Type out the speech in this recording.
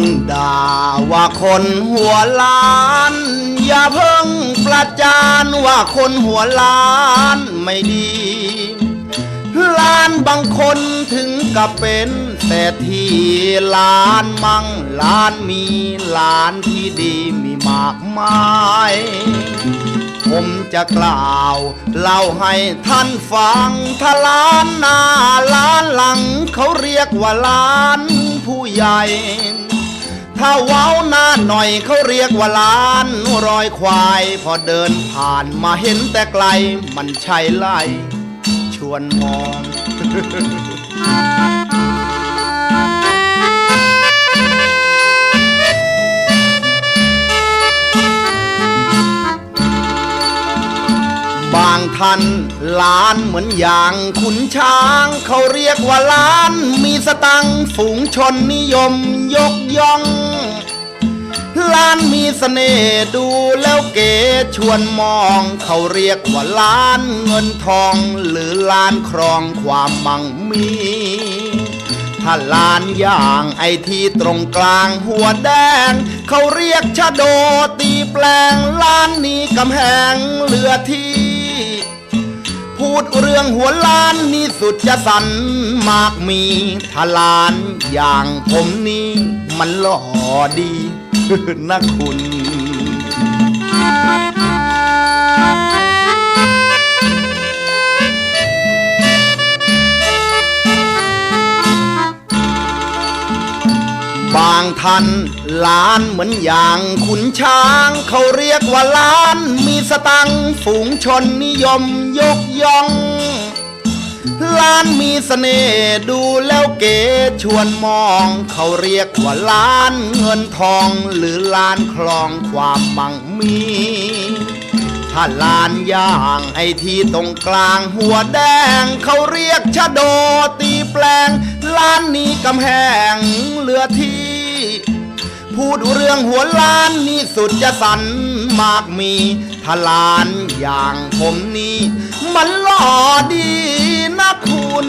งด่าว่าคนหัวล้าน อย่าเพิ่งประจานว่าคนหัวล้านไม่ดีล้านบางคนถึงกับเป็นเศรษฐีล้านมั่งล้านมีล้านที่ดีมีมากมายผมจะกล่าวเล่าให้ท่านฟังถ้าล้านหน้าล้านหลังเขาเรียกว่าล้านผู้ใหญ่ ถ้าเว้าหน้าหน่อยเขาเรียกว่าล้านรอยควาย พอเดินผ่านมาเห็นแต่ไกล มันใช่ไล่ชวนมอง บางท่านล้านเหมือนอย่างขุนช้าง เขาเรียกว่าล้าน มีสตังฝูงชนนิยมยกย่อง ล้านมีเสน่ห์ดูแล้วเก๋ชวนมอง เขาเรียกว่าล้านเงินทอง หรือล้านครองความมั่งมีถ้าลานอย่างไอที่ตรงกลางหัวแดง เขาเรียกชะโดตีแปลงล้านนี้กำแหงเหลือที่ พูดเรื่องหัวล้านนี่สุดจะสันมากมีทลานอย่างผมนี่มันหล่อดีนะคุณางท่านล้านเหมือนอย่างขุนช้าง เขาเรียกว่าล้าน มีสตังฝูงชนนิยมยกย่องล้านมีเสน่ห์ดูแล้วเก๋ชวนมอง เขาเรียกว่าล้านเงินทอง หรือล้านคลองความมั่งมีถ้าลานย่างไอที่ตรงกลางหัวแดง เขาเรียกชะโดตีแปลงล้านนี้กำแหงเหลือที่ พูดเรื่องหัวล้านนี่สุดจะสันมากมีทลานอย่างผมนี่ มันหล่อดีนะคุณ